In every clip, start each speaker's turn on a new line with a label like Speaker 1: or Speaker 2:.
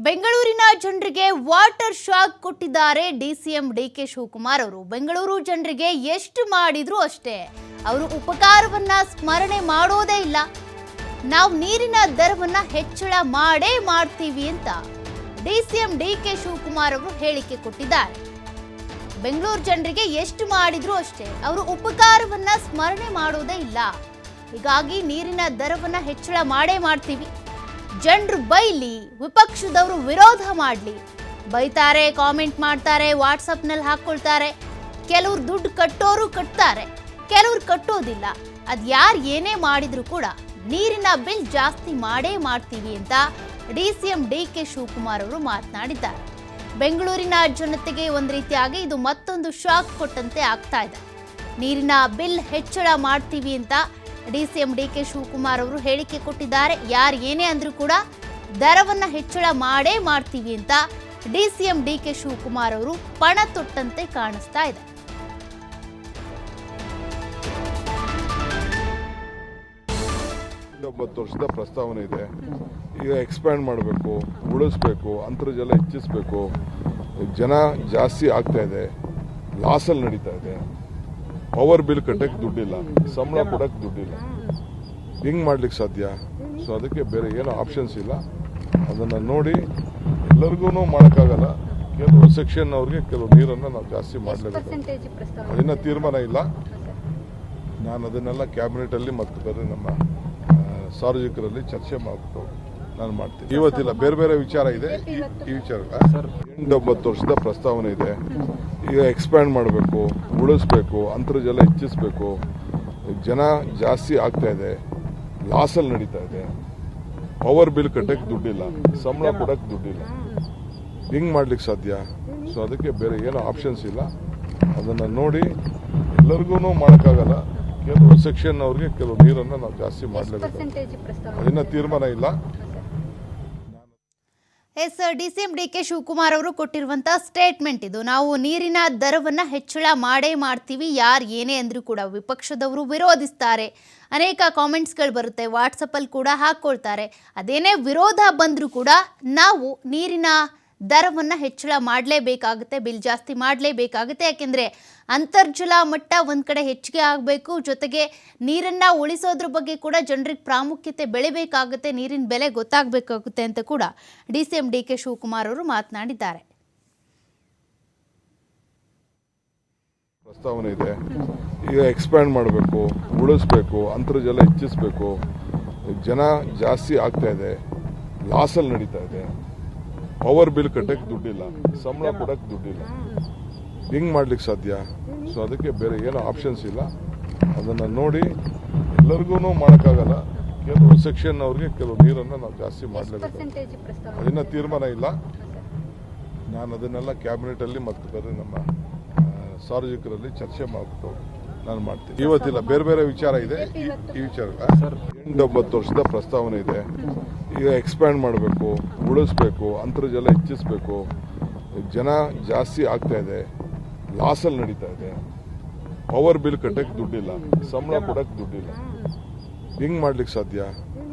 Speaker 1: ಬೆಂಗಳೂರಿನ ಜನರಿಗೆ water shock ಕೊಟ್ಟಿದ್ದಾರೆ ಡಿಸಿಎಂ ಡಿಕೆ ಶಿವಕುಮಾರ್ ಅವರು. ಬೆಂಗಳೂರು ಜನರಿಗೆ ಎಷ್ಟು ಮಾಡಿದ್ರು ಅಷ್ಟೇ. ಅವರು ಉಪಕಾರವನ್ನ ಸ್ಮರಣೆ ಮಾಡೋದೇ ಇಲ್ಲ. ನಾವು ನೀರಿನ ದರವನ್ನ ಹೆಚ್ಚಳ ಮಾಡೇ ಮಾಡ್ತೀವಿ ಅಂತ ಡಿಸಿಎಂ ಡಿಕೆ ಶಿವಕುಮಾರ್ ಅವರು ಹೇಳಿಕೆ ಕೊಟ್ಟಿದ್ದಾರೆ. ಬೆಂಗಳೂರು ಜನರಿಗೆ ಎಷ್ಟು ಮಾಡಿದ್ರು ಅಷ್ಟೇ. ಅವರು ಉಪಕಾರವನ್ನ ಸ್ಮರಣೆ ಮಾಡೋದೇ ಇಲ್ಲ. ಹೀಗಾಗಿ ನೀರಿನ ದರವನ್ನ ಹೆಚ್ಚಳ ಮಾಡೇ ಮಾಡ್ತೀವಿ. ಜನರು ಬೈಲಿ, ವಿಪಕ್ಷದವರು ವಿರೋಧ ಮಾಡಲಿ. ಬೈತಾರೆ, ಕಾಮೆಂಟ್ ಮಾಡ್ತಾರೆ, ವಾಟ್ಸಪ್ನಲ್ಲಿ ಹಾಕ್ಕೊಳ್ತಾರೆ. ಕೆಲವ್ರು ದುಡ್ಡು ಕಟ್ಟೋರು ಕಟ್ತಾರೆ, ಕೆಲವ್ರು ಕಟ್ಟೋದಿಲ್ಲ. ಅದು ಯಾರು ಏನೇ ಮಾಡಿದ್ರು ಕೂಡ ನೀರಿನ ಬಿಲ್ ಜಾಸ್ತಿ ಮಾಡೇ ಮಾಡ್ತೀವಿ ಅಂತ D C M D K Shivakumar ಅವರು ಮಾತನಾಡಿದ್ದಾರೆ. ಬೆಂಗಳೂರಿನ ಜನತೆಗೆ ಒಂದು ರೀತಿಯಾಗಿ ಇದು ಮತ್ತೊಂದು ಶಾಕ್ ಕೊಟ್ಟಂತೆ ಆಗ್ತಾ ಇದೆ. ನೀರಿನ ಬಿಲ್ ಹೆಚ್ಚಳ ಮಾಡ್ತೀವಿ ಅಂತ D C D K Shivakumar ಅವರು ಹೇಳಿಕೆ ಕೊಟ್ಟಿದ್ದಾರೆ. ಯಾರು ಏನೇ ಅಂದ್ರೂ ಕೂಡ ದರವನ್ನು ಹೆಚ್ಚಳ ಮಾಡೇ ಮಾಡ್ತೀವಿ ಅಂತ D C D K Shivakumar ಅವರು ಪಣ ತೊಟ್ಟಂತೆ ಕಾಣಿಸ್ತಾ ಇದೆ.
Speaker 2: ಒಂಬತ್ತು ವರ್ಷದ ಪ್ರಸ್ತಾವನೆ ಇದೆ. ಈಗ ಎಕ್ಸ್ಪ್ಯಾಂಡ್ ಮಾಡಬೇಕು, ಉಳಿಸ್ಬೇಕು, ಅಂತರ್ಜಲ ಹೆಚ್ಚಿಸಬೇಕು. ಜನ ಜಾಸ್ತಿ ಆಗ್ತಾ ಇದೆ. ಲಾಸಲ್ಲಿ ನಡೀತಾ ಇದೆ. ಪವರ್ ಬಿಲ್ ಕಟ್ಟಕ್ಕೆ ದುಡ್ಡಿಲ್ಲ ಸಂಬಳ ಕೊಡಕ್ಕೆ ದುಡ್ಡಿಲ್ಲ. ಹಿಂಗ್ ಮಾಡ್ಲಿಕ್ಕೆ ಸಾಧ್ಯ? ಸೊ ಅದಕ್ಕೆ ಬೇರೆ ಏನು ಆಪ್ಷನ್ಸ್ ಇಲ್ಲ. ಅದನ್ನ ನೋಡಿ ಎಲ್ಲರಿಗೂ ಮಾಡೋಕ್ಕಾಗಲ್ಲ. ಕೆಲವು ಸೆಕ್ಷನ್ ಅವ್ರಿಗೆ ಕೆಲವು ನೀರನ್ನು ನಾವು ಜಾಸ್ತಿ ಮಾಡಲೇಬೇಕು. ಅದನ್ನು ತೀರ್ಮಾನ ಇಲ್ಲ. ನಾನು ಅದನ್ನೆಲ್ಲ ಕ್ಯಾಬಿನೆಟ್ ಅಲ್ಲಿ ಮತ್ತು ಬೇರೆ ನಮ್ಮ ಸಾರ್ವಜನಿಕರಲ್ಲಿ ಚರ್ಚೆ ಮಾಡ್ಬಿಟ್ಟು ನಾನು ಮಾಡ್ತೀನಿ. ಇವತ್ತಿಲ್ಲ ಬೇರೆ ಬೇರೆ ವಿಚಾರ ಇದೆ. ಈ- ಈ ವಿಚಾರ ಎಂಟೊಂಬತ್ತು ವರ್ಷದ ಪ್ರಸ್ತಾವನೆ ಇದೆ. ಈಗ ಎಕ್ಸ್ಪ್ಯಾಂಡ್ ಮಾಡಬೇಕು. ಉಳಿಸ್ಬೇಕು ಅಂತರ್ಜಲ ಹೆಚ್ಚಿಸಬೇಕು ಜನ ಜಾಸ್ತಿ ಆಗ್ತಾ ಇದೆ ಲಾಸಲ್ಲಿ ನಡೀತಾ ಇದೆ. ಪವರ್ ಬಿಲ್ ಕಟ್ಟಕ್ಕೆ ದುಡ್ಡಿಲ್ಲ ಸಂಬಳ ಕೊಡಕ್ಕೆ ದುಡ್ಡಿಲ್ಲ. ಹಿಂಗೆ ಮಾಡ್ಲಿಕ್ಕೆ ಸಾಧ್ಯ? ಸೊ ಅದಕ್ಕೆ ಬೇರೆ ಏನೋ ಆಪ್ಷನ್ಸ್ ಇಲ್ಲ. ಅದನ್ನು ನೋಡಿ ಎಲ್ಲರಿಗೂ ಮಾಡೋಕ್ಕಾಗಲ್ಲ. ಕೆಲವು ಸೆಕ್ಷನ್ ಅವ್ರಿಗೆ ಕೆಲವು ನೀರನ್ನು ನಾವು ಜಾಸ್ತಿ ಮಾಡಲೇಬೇಕು. ಅದನ್ನ ತೀರ್ಮಾನ ಇಲ್ಲ.
Speaker 1: Yes D C M D K Shivakumar ಅವರು ಕೊಟ್ಟಿರುವಂಥ ಸ್ಟೇಟ್ಮೆಂಟ್ ಇದು. ನಾವು ನೀರಿನ ದರವನ್ನು ಹೆಚ್ಚಳ ಮಾಡೇ ಮಾಡ್ತೀವಿ, ಯಾರು ಏನೇ ಅಂದರೂ ಕೂಡ ವಿಪಕ್ಷದವರು ವಿರೋಧಿಸ್ತಾರೆ. ಅನೇಕ ಕಾಮೆಂಟ್ಸ್ಗಳು ಬರುತ್ತೆ ವಾಟ್ಸಪ್ಪಲ್ಲಿ ಕೂಡ ಹಾಕ್ಕೊಳ್ತಾರೆ ಅದೇನೇ ವಿರೋಧ ಬಂದರೂ ಕೂಡ ನಾವು ನೀರಿನ ದರವನ್ನು ಹೆಚ್ಚಳ ಮಾಡಲೇಬೇಕಾಗುತ್ತೆ, ಬಿಲ್ ಜಾಸ್ತಿ ಮಾಡಲೇಬೇಕಾಗುತ್ತೆ. ಯಾಕೆಂದರೆ ಅಂತರ್ಜಲ ಮಟ್ಟ ಒಂದು ಕಡೆ ಹೆಚ್ಚಿಗೆ ಆಗಬೇಕು, ಜೊತೆಗೆ ನೀರನ್ನು ಉಳಿಸೋದ್ರ ಬಗ್ಗೆ ಕೂಡ ಜನರಿಗೆ ಪ್ರಾಮುಖ್ಯತೆ ಬೆಳಿಬೇಕಾಗುತ್ತೆ, ನೀರಿನ ಬೆಲೆ ಗೊತ್ತಾಗಬೇಕಾಗುತ್ತೆ ಅಂತ ಕೂಡ D C M D K Shivakumar ಅವರು ಮಾತನಾಡಿದ್ದಾರೆ.
Speaker 2: ಪ್ರಸ್ತಾವನೆ ಇದೆ. ಈಗ ಎಕ್ಸ್ಪ್ಯಾಂಡ್ ಮಾಡಬೇಕು, ಉಳಿಸ್ಬೇಕು, ಅಂತರ್ಜಲ ಹೆಚ್ಚಿಸಬೇಕು. ಜನ ಜಾಸ್ತಿ ಆಗ್ತಾ ಇದೆ ಲಾಸಲ್ಲಿ ನಡೀತಾ ಇದೆ. ಪವರ್ ಬಿಲ್ ಕಟ್ಟಕ್ಕೆ ದುಡ್ಡಿಲ್ಲ ಸಂಬಳ ಕೊಡಕ್ಕೆ ದುಡ್ಡಿಲ್ಲ. ಹಿಂಗ್ ಮಾಡ್ಲಿಕ್ಕೆ ಸಾಧ್ಯ? ಸೊ ಅದಕ್ಕೆ ಬೇರೆ ಏನೋ ಆಪ್ಷನ್ಸ್ ಇಲ್ಲ. ಅದನ್ನ ನೋಡಿ ಎಲ್ಲರಿಗೂ ಮಾಡೋಕ್ಕಾಗಲ್ಲ. ಕೆಲವು ಸೆಕ್ಷನ್ ಅವ್ರಿಗೆ ಕೆಲವು ನೀರನ್ನು ನಾವು ಜಾಸ್ತಿ ಮಾಡಲೇಬೇಕು. ಅದನ್ನ ತೀರ್ಮಾನ ಇಲ್ಲ. ನಾನು ಅದನ್ನೆಲ್ಲ ಕ್ಯಾಬಿನೆಟ್ ಅಲ್ಲಿ ಮತ್ತು ಬೇರೆ ನಮ್ಮ ಸಾರ್ವಜನಿಕರಲ್ಲಿ ಚರ್ಚೆ ಮಾಡ್ಬಿಟ್ಟು ನಾನು ಮಾಡ್ತೀನಿ. ಇವತ್ತಿಲ್ಲ ಬೇರೆ ಬೇರೆ ವಿಚಾರ ಇದೆ. ಈ- ಈ ವಿಚಾರ ಎಂಟೊಂಬತ್ತು ವರ್ಷದ ಪ್ರಸ್ತಾವನೆ ಇದೆ. ಈಗ ಎಕ್ಸ್ಪ್ಯಾಂಡ್ ಮಾಡಬೇಕು ಉಳಿಸ್ಬೇಕು ಅಂತರ್ಜಲ ಹೆಚ್ಚಿಸಬೇಕು. ಜನ ಜಾಸ್ತಿ ಆಗ್ತಾ ಇದೆ ಲಾಸಲ್ಲಿ ನಡೀತಾ ಇದೆ. ಪವರ್ ಬಿಲ್ ಕಟ್ಟಕ್ಕೆ ದುಡ್ಡಿಲ್ಲ ಸಂಬಳ ಕೊಡಕ್ಕೆ ದುಡ್ಡಿಲ್ಲ. ಹಿಂಗೆ ಮಾಡ್ಲಿಕ್ಕೆ ಸಾಧ್ಯ?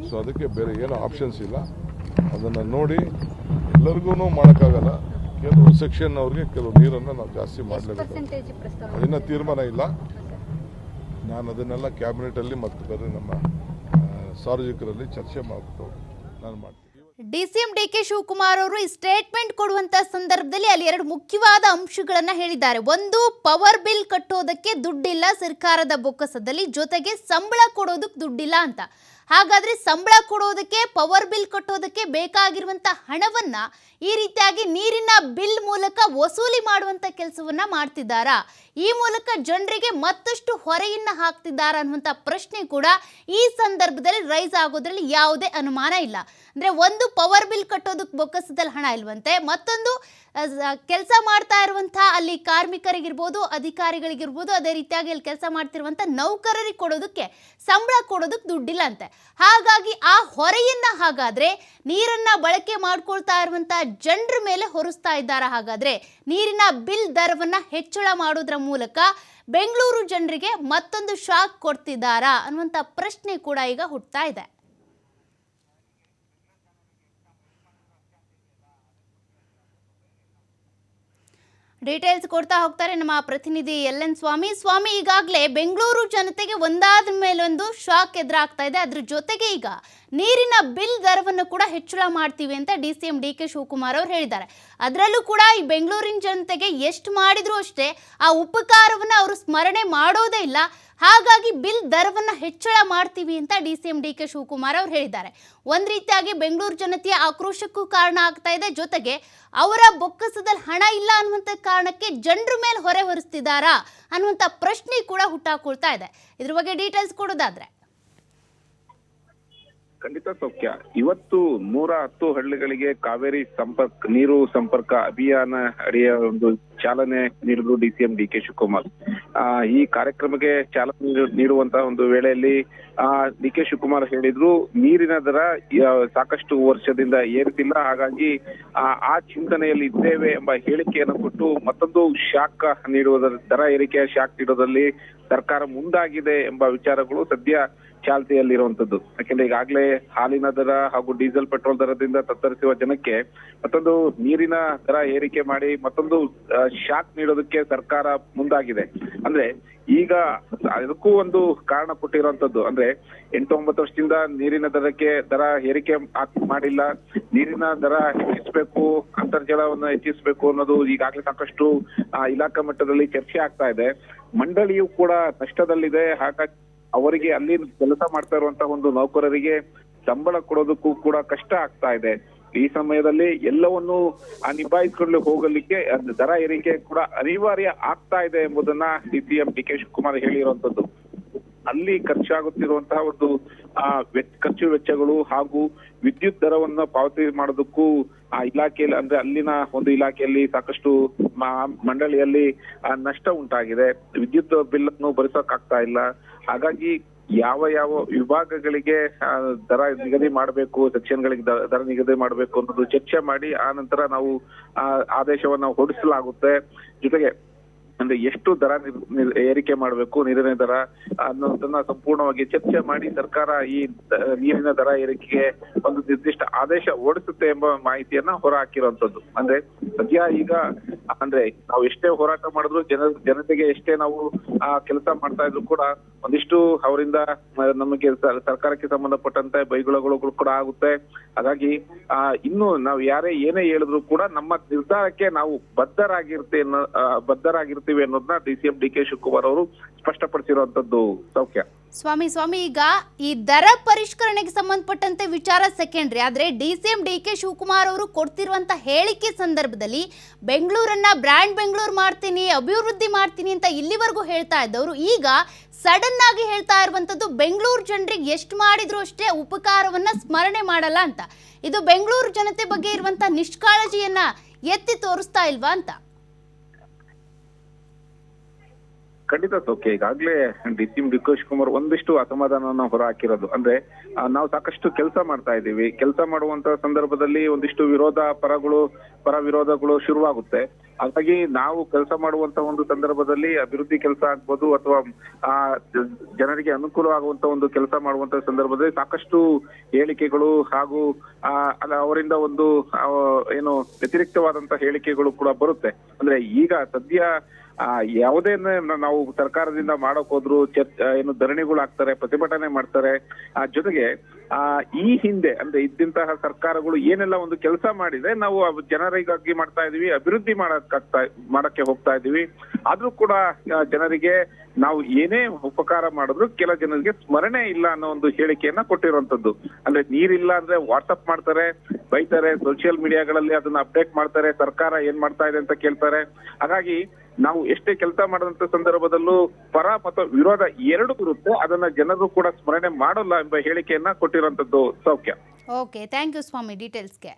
Speaker 2: ಸೊ ಅದಕ್ಕೆ ಬೇರೆ ಏನೋ ಆಪ್ಷನ್ಸ್ ಇಲ್ಲ. ಅದನ್ನು ನೋಡಿ ಎಲ್ಲರಿಗೂ ಮಾಡೋಕ್ಕಾಗಲ್ಲ. ಕೆಲವು ಸೆಕ್ಷನ್ ಅವ್ರಿಗೆ ಕೆಲವು ನೀರನ್ನು ನಾವು ಜಾಸ್ತಿ ಮಾಡಲೇಬೇಕು. ಇನ್ನೂ ತೀರ್ಮಾನ ಇಲ್ಲ. ನಾನು ಅದನ್ನೆಲ್ಲ ಕ್ಯಾಬಿನೆಟಲ್ಲಿ ಮತ್ತು ಬೇರೆ ನಮ್ಮ ಸಾರ್ವಜನಿಕರಲ್ಲಿ ಚರ್ಚೆ ಮಾಡ್ಬಿಟ್ಟು ನಾನು ಮಾಡ್ತೀನಿ
Speaker 1: D C D K Shivakumar ಅವರು ಈ ಸ್ಟೇಟ್ಮೆಂಟ್ ಕೊಡುವಂತ ಸಂದರ್ಭದಲ್ಲಿ ಅಲ್ಲಿ ಎರಡು ಮುಖ್ಯವಾದ ಅಂಶಗಳನ್ನ ಹೇಳಿದ್ದಾರೆ. ಒಂದು ಪವರ್ ಬಿಲ್ ಕಟ್ಟೋದಕ್ಕೆ ದುಡ್ಡಿಲ್ಲ, ಸರ್ಕಾರದ ಬೊಕ್ಕಸದಲ್ಲಿ ಜೊತೆಗೆ ಸಂಬಳ ಕೊಡೋದಕ್ಕೆ ದುಡ್ಡಿಲ್ಲ ಅಂತ. ಹಾಗಾದ್ರೆ ಸಂಬಳ ಕೊಡೋದಕ್ಕೆ ಪವರ್ ಬಿಲ್ ಕಟ್ಟೋದಕ್ಕೆ ಬೇಕಾಗಿರುವಂತ ಹಣವನ್ನ ಈ ರೀತಿಯಾಗಿ ನೀರಿನ ಬಿಲ್ ಮೂಲಕ ವಸೂಲಿ ಮಾಡುವಂತ ಕೆಲಸವನ್ನ ಮಾಡ್ತಿದ್ದಾರಾ? ಈ ಮೂಲಕ ಜನರಿಗೆ ಮತ್ತಷ್ಟು ಹೊರೆಯನ್ನ ಹಾಕ್ತಿದ್ದಾರಾ ಅನ್ನುವಂಥ ಪ್ರಶ್ನೆ ಕೂಡ ಈ ಸಂದರ್ಭದಲ್ಲಿ ರೈಸ್ ಆಗೋದ್ರಲ್ಲಿ ಯಾವುದೇ ಅನುಮಾನ ಇಲ್ಲ. ಅಂದ್ರೆ ಒಂದು ಪವರ್ ಬಿಲ್ ಕಟ್ಟೋದಕ್ಕೆ ಬೊಕ್ಕಸದಲ್ಲಿ ಹಣ ಇಲ್ವಂತೆ, ಮತ್ತೊಂದು ಕೆಲಸ ಮಾಡ್ತಾ ಇರುವಂಥ ಅಲ್ಲಿ ಕಾರ್ಮಿಕರಿಗಿರ್ಬೋದು, ಅಧಿಕಾರಿಗಳಿಗಿರ್ಬೋದು, ಅದೇ ರೀತಿಯಾಗಿ ಅಲ್ಲಿ ಕೆಲಸ ಮಾಡ್ತಿರುವಂಥ ನೌಕರರಿಗೆ ಕೊಡೋದಕ್ಕೆ ಸಂಬಳ ಕೊಡೋದಕ್ಕೆ ದುಡ್ಡಿಲ್ಲ ಅಂತೆ ಹಾಗಾಗಿ ಆ ಹೊರೆಯನ್ನ ಹಾಗಾದ್ರೆ, ನೀರನ್ನ ಬಳಕೆ ಮಾಡ್ಕೊಳ್ತಾ ಇರುವಂಥ ಜನರ ಮೇಲೆ ಹೊರಿಸ್ತಾ ಇದ್ದಾರಾ ಹಾಗಾದ್ರೆ, ನೀರಿನ ಬಿಲ್ ದರವನ್ನ ಹೆಚ್ಚಳ ಮಾಡೋದ್ರ ಮೂಲಕ ಬೆಂಗಳೂರು ಜನರಿಗೆ ಮತ್ತೊಂದು ಶಾಕ್ ಕೊಡ್ತಿದ್ದಾರಾ ಅನ್ನುವಂಥ ಪ್ರಶ್ನೆ ಕೂಡ ಈಗ ಹುಟ್ತಾ ಇದೆ. ಡೀಟೇಲ್ಸ್ ಕೊಡ್ತಾ ಹೋಗ್ತಾರೆ ನಮ್ಮ ಪ್ರತಿನಿಧಿ ಎಲ್ ಎನ್ ಸ್ವಾಮಿ. ಸ್ವಾಮಿ, ಈಗಾಗಲೇ ಬೆಂಗಳೂರು ಜನತೆಗೆ ಒಂದಾದ ಮೇಲೊಂದು ಶಾಕ್ ಎದುರಾಗ್ತಾ ಇದೆ. ಅದ್ರ ಜೊತೆಗೆ ಈಗ ನೀರಿನ ಬಿಲ್ ದರವನ್ನು ಕೂಡ ಹೆಚ್ಚಳ ಮಾಡ್ತೀವಿ ಅಂತ D C M D K Shivakumar ಅವರು ಹೇಳಿದ್ದಾರೆ. ಅದರಲ್ಲೂ ಕೂಡ ಈ ಬೆಂಗಳೂರಿನ ಜನತೆಗೆ ಎಷ್ಟು ಮಾಡಿದ್ರು ಅಷ್ಟೇ, ಆ ಉಪಕಾರವನ್ನು ಅವರು ಸ್ಮರಣೆ ಮಾಡೋದೇ ಇಲ್ಲ. ಹಾಗಾಗಿ ಬಿಲ್ ದರವನ್ನು ಹೆಚ್ಚಳ ಮಾಡ್ತೀವಿ ಅಂತ D C M D K Shivakumar ಅವರು ಹೇಳಿದ್ದಾರೆ. ಒಂದು ರೀತಿಯಾಗಿ ಬೆಂಗಳೂರು ಜನತೆಯ ಆಕ್ರೋಶಕ್ಕೂ ಕಾರಣ ಆಗ್ತಾ ಇದೆ. ಜೊತೆಗೆ ಅವರ ಬೊಕ್ಕಸದಲ್ಲಿ ಹಣ ಇಲ್ಲ ಅನ್ನುವಂಥ ಕಾರಣಕ್ಕೆ ಜನರ ಮೇಲೆ ಹೊರೆ ಹೊರಿಸ್ತಿದ್ದಾರಾ ಅನ್ನುವಂಥ ಪ್ರಶ್ನೆ ಕೂಡ ಹುಟ್ಟಾಕೊಳ್ತಾ ಇದೆ. ಇದ್ರ ಬಗ್ಗೆ ಡೀಟೇಲ್ಸ್ ಕೊಡೋದಾದ್ರೆ
Speaker 3: ಖಂಡಿತ ಸೌಖ್ಯ. ಇವತ್ತು ನೂರ ಹತ್ತು ಹಳ್ಳಿಗಳಿಗೆ ಕಾವೇರಿ ಸಂಪರ್ಕ ನೀರು ಸಂಪರ್ಕ ಅಭಿಯಾನ ಅಡಿಯ ಒಂದು ಚಾಲನೆ ನೀಡಿದ್ರು D C M D K Shivakumar. ಆ, ಈ ಕಾರ್ಯಕ್ರಮಕ್ಕೆ ಚಾಲನೆ ನೀಡು- ನೀಡುವಂತಹ ಒಂದು ವೇಳೆಯಲ್ಲಿ ಆ ಡಿ ಕೆ ಶಿವಕುಮಾರ್ ಹೇಳಿದ್ರು ನೀರಿನ ದರ ಸಾಕಷ್ಟು ವರ್ಷದಿಂದ ಏರುತ್ತಿಲ್ಲ ಹಾಗಾಗಿ ಆ ಆ ಚಿಂತನೆಯಲ್ಲಿ ಇದ್ದೇವೆ ಎಂಬ ಹೇಳಿಕೆಯನ್ನು ಕೊಟ್ಟು ಮತ್ತೊಂದು ಶಾಕ್ ನೀಡುವುದರ ದರ ಏರಿಕೆಯ ಶಾಕ್ ನೀಡುವುದರಲ್ಲಿ ಸರ್ಕಾರ ಮುಂದಾಗಿದೆ ಎಂಬ ವಿಚಾರಗಳು ಸದ್ಯ ಚಾಲ್ತಿಯಲ್ಲಿರುವಂತದ್ದು. ಯಾಕೆಂದ್ರೆ ಈಗಾಗಲೇ ಹಾಲಿನ ದರ ಹಾಗೂ ಡೀಸೆಲ್ ಪೆಟ್ರೋಲ್ ದರದಿಂದ ತತ್ತರಿಸುವ ಜನಕ್ಕೆ ಮತ್ತೊಂದು ನೀರಿನ ದರ ಏರಿಕೆ ಮಾಡಿ ಮತ್ತೊಂದು ಶಾಕ್ ನೀಡೋದಕ್ಕೆ ಸರ್ಕಾರ ಮುಂದಾಗಿದೆ. ಅಂದ್ರೆ ಈಗ ಅದಕ್ಕೂ ಒಂದು ಕಾರಣ ಕೊಟ್ಟಿರುವಂತದ್ದು. ಅಂದ್ರೆ ಎಂಟು ಒಂಬತ್ತು ವರ್ಷದಿಂದ ನೀರಿನ ದರಕ್ಕೆ ದರ ಏರಿಕೆ ಮಾಡಿಲ್ಲ. ನೀರಿನ ದರ ಹೆಚ್ಚಿಸಬೇಕು, ಅಂತರ್ಜಲವನ್ನು ಹೆಚ್ಚಿಸಬೇಕು ಅನ್ನೋದು ಈಗಾಗಲೇ ಸಾಕಷ್ಟು ಇಲಾಖಾ ಮಟ್ಟದಲ್ಲಿ ಚರ್ಚೆ ಆಗ್ತಾ ಇದೆ. ಮಂಡಳಿಯು ಕೂಡ ನಷ್ಟದಲ್ಲಿದೆ. ಹಾಗಾಗಿ ಅವರಿಗೆ ಅಲ್ಲಿ ಕೆಲಸ ಮಾಡ್ತಾ ಇರುವಂತಹ ಒಂದು ನೌಕರರಿಗೆ ಸಂಬಳ ಕೊಡೋದಕ್ಕೂ ಕೂಡ ಕಷ್ಟ ಆಗ್ತಾ ಇದೆ. ಈ ಸಮಯದಲ್ಲಿ ಎಲ್ಲವನ್ನು ನಿಭಾಯಿಸಿಕೊಂಡು ಹೋಗಲಿಕ್ಕೆ ದರ ಏರಿಕೆ ಕೂಡ ಅನಿವಾರ್ಯ ಆಗ್ತಾ ಇದೆ ಎಂಬುದನ್ನ D C M D K Shivakumar ಹೇಳಿರುವಂತದ್ದು. ಅಲ್ಲಿ ಖರ್ಚಾಗುತ್ತಿರುವಂತಹ ಒಂದು, ಆ ಖರ್ಚು ವೆಚ್ಚಗಳು ಹಾಗೂ ವಿದ್ಯುತ್ ದರವನ್ನ ಪಾವತಿ ಮಾಡೋದಕ್ಕೂ ಆ ಇಲಾಖೆಯಲ್ಲಿ, ಅಂದ್ರೆ ಅಲ್ಲಿನ ಒಂದು ಇಲಾಖೆಯಲ್ಲಿ ಸಾಕಷ್ಟು ಮಂಡಳಿಯಲ್ಲಿ ನಷ್ಟ ಉಂಟಾಗಿದೆ. ವಿದ್ಯುತ್ ಬಿಲ್ ಅನ್ನು ಭರಿಸೋಕ್ಕಾಗ್ತಾ ಇಲ್ಲ. ಹಾಗಾಗಿ ಯಾವ ಯಾವ ವಿಭಾಗಗಳಿಗೆ ದರ ನಿಗದಿ ಮಾಡಬೇಕು, ಸೆಕ್ಷನ್ಗಳಿಗೆ ಗಳಿಗೆ ದರ ನಿಗದಿ ಮಾಡಬೇಕು ಅನ್ನೋದು ಚರ್ಚೆ ಮಾಡಿ, ಆ ನಂತರ ನಾವು ಆದೇಶವನ್ನ ಹೊರಡಿಸಲಾಗುತ್ತೆ. ಜೊತೆಗೆ ಅಂದ್ರೆ ಎಷ್ಟು ದರ ಏರಿಕೆ ಮಾಡಬೇಕು, ನೀರಿನ ದರ ಅನ್ನೋದನ್ನ ಸಂಪೂರ್ಣವಾಗಿ ಚರ್ಚೆ ಮಾಡಿ ಸರ್ಕಾರ ಈ ನೀರಿನ ದರ ಏರಿಕೆಗೆ ಒಂದು ನಿರ್ದಿಷ್ಟ ಆದೇಶ ಓಡಿಸುತ್ತೆ ಎಂಬ ಮಾಹಿತಿಯನ್ನ ಹೊರ ಹಾಕಿರುವಂತದ್ದು ಅಂದ್ರೆ ಸದ್ಯ ಈಗ, ಅಂದ್ರೆ ನಾವು ಎಷ್ಟೇ ಹೋರಾಟ ಮಾಡಿದ್ರು ಜನ ಜನತೆಗೆ ಎಷ್ಟೇ ನಾವು ಆ ಕೆಲಸ ಮಾಡ್ತಾ ಇದ್ರು ಕೂಡ ಒಂದಿಷ್ಟು ಅವರಿಂದ ನಮಗೆ ಸರ್ಕಾರಕ್ಕೆ ಸಂಬಂಧಪಟ್ಟಂತೆ ಬೈಗುಳಗಳು ಕೂಡ ಆಗುತ್ತೆ. ಹಾಗಾಗಿ, ಆ, ಇನ್ನು ನಾವು ಯಾರೇ ಏನೇ ಹೇಳಿದ್ರು ಕೂಡ ನಮ್ಮ ನಿರ್ಧಾರಕ್ಕೆ ನಾವು ಬದ್ಧರಾಗಿರ್ತೀವಿ ಬದ್ಧರಾಗಿರ್ತೀವಿ ಅನ್ನೋದನ್ನ D C M D K Shivakumar ಅವರು ಸ್ಪಷ್ಟಪಡಿಸಿರುವಂತದ್ದು ಸೌಖ್ಯ.
Speaker 1: ಸ್ವಾಮಿ ಸ್ವಾಮಿ, ಈಗ ಈ ದರ ಪರಿಷ್ಕರಣೆಗೆ ಸಂಬಂಧಪಟ್ಟಂತೆ ವಿಚಾರ ಸೆಕೆಂಡ್ರಿ ಆದರೆ D C M D K Shivakumar ಅವರು ಕೊಡ್ತಿರುವಂತ ಹೇಳಿಕೆ ಸಂದರ್ಭದಲ್ಲಿ ಬೆಂಗಳೂರನ್ನ ಬ್ರ್ಯಾಂಡ್ ಬೆಂಗಳೂರು ಮಾಡ್ತೀನಿ, ಅಭಿವೃದ್ಧಿ ಮಾಡ್ತೀನಿ ಅಂತ ಇಲ್ಲಿವರೆಗೂ ಹೇಳ್ತಾ ಇದ್ದವರು, ಈಗ ಸಡನ್ ಆಗಿ ಹೇಳ್ತಾ ಇರುವಂತದ್ದು ಬೆಂಗಳೂರು ಜನರಿಗೆ ಎಷ್ಟು ಮಾಡಿದ್ರು ಅಷ್ಟೇ ಉಪಕಾರವನ್ನ ಸ್ಮರಣೆ ಮಾಡಲ್ಲ ಅಂತ. ಇದು ಬೆಂಗಳೂರು ಜನತೆ ಬಗ್ಗೆ ಇರುವಂತ ನಿಷ್ಕಾಳಜಿಯನ್ನ ಎತ್ತಿ ತೋರಿಸ್ತಾ ಇಲ್ವಾ ಅಂತ.
Speaker 3: ಖಂಡಿತ ಸೌಖ್ಯ ಈಗಾಗಲೇ ಡಿ ಸಿ ಕುಮಾರ್ ಒಂದಿಷ್ಟು ಅಸಮಾಧಾನವನ್ನ ಹೊರ ಹಾಕಿರೋದು ಅಂದ್ರೆ ನಾವು ಸಾಕಷ್ಟು ಕೆಲಸ ಮಾಡ್ತಾ ಇದ್ದೀವಿ. ಕೆಲಸ ಮಾಡುವಂತ ಸಂದರ್ಭದಲ್ಲಿ ಒಂದಿಷ್ಟು ವಿರೋಧ ಪರಗಳು, ಪರ ವಿರೋಧಗಳು ಶುರುವಾಗುತ್ತೆ. ಹಾಗಾಗಿ ನಾವು ಕೆಲಸ ಮಾಡುವಂತ ಒಂದು ಸಂದರ್ಭದಲ್ಲಿ ಅಭಿವೃದ್ಧಿ ಕೆಲಸ ಆಗ್ಬೋದು ಅಥವಾ, ಆ, ಜನರಿಗೆ ಜನರಿಗೆ ಅನುಕೂಲವಾಗುವಂತ ಒಂದು ಕೆಲಸ ಮಾಡುವಂತ ಸಂದರ್ಭದಲ್ಲಿ ಸಾಕಷ್ಟು ಹೇಳಿಕೆಗಳು ಹಾಗೂ ಅವರಿಂದ ಒಂದು ಏನು ವ್ಯತಿರಿಕ್ತವಾದಂತ ಹೇಳಿಕೆಗಳು ಕೂಡ ಬರುತ್ತೆ. ಅಂದ್ರೆ ಈಗ ಸದ್ಯ ಆ, ಯಾವುದೇ ನಾವು ಸರ್ಕಾರದಿಂದ ಮಾಡಕ್ ಹೋದ್ರು ಏನು ಧರಣಿಗಳು ಆಗ್ತಾರೆ ಪ್ರತಿಭಟನೆ ಮಾಡ್ತಾರೆ, ಆ, ಜೊತೆಗೆ, ಆ, ಈ ಹಿಂದೆ, ಅಂದ್ರೆ ಇದ್ದಂತಹ ಸರ್ಕಾರಗಳು ಏನೆಲ್ಲ ಒಂದು ಕೆಲಸ ಮಾಡಿದೆ ನಾವು ಜನರಿಗಾಗಿ ಮಾಡ್ತಾ ಇದೀವಿ ಅಭಿವೃದ್ಧಿ ಮಾಡಕ್ಕಾಗ್ತಾ, ಮಾಡಕ್ಕೆ ಹೋಗ್ತಾ ಇದೀವಿ ಆದ್ರೂ ಕೂಡ ಜನರಿಗೆ ನಾವು ಏನೇ ಉಪಕಾರ ಮಾಡಿದ್ರು ಕೆಲ ಜನರಿಗೆ ಸ್ಮರಣೆ ಇಲ್ಲ ಅನ್ನೋ ಒಂದು ಹೇಳಿಕೆಯನ್ನ ಕೊಟ್ಟಿರುವಂತದ್ದು ಅಂದ್ರೆ ನೀರಿಲ್ಲ ಅಂದ್ರೆ ವಾಟ್ಸಪ್ ಮಾಡ್ತಾರೆ, ಬೈತಾರೆ, ಸೋಷಿಯಲ್ ಮೀಡಿಯಾಗಳಲ್ಲಿ ಅದನ್ನ ಅಪ್ಡೇಟ್ ಮಾಡ್ತಾರೆ, ಸರ್ಕಾರ ಏನ್ ಮಾಡ್ತಾ ಇದೆ ಅಂತ ಕೇಳ್ತಾರೆ. ಹಾಗಾಗಿ ನಾವು ಎಷ್ಟೇ ಕೆಲಸ ಮಾಡದಂತ ಸಂದರ್ಭದಲ್ಲೂ ಪರ ಮತ್ತು ವಿರೋಧ ಎರಡು ಇರುತ್ತೆ ಅದನ್ನ ಜನರು ಕೂಡ ಸ್ಮರಣೆ ಮಾಡಲ್ಲ ಎಂಬ ಹೇಳಿಕೆಯನ್ನ ಕೊಟ್ಟಿರುವಂತದ್ದು ಸೌಖ್ಯ.
Speaker 1: ಓಕೆ ಥ್ಯಾಂಕ್ ಯು ಸ್ವಾಮಿ ಡೀಟೇಲ್ಸ್ಗೆ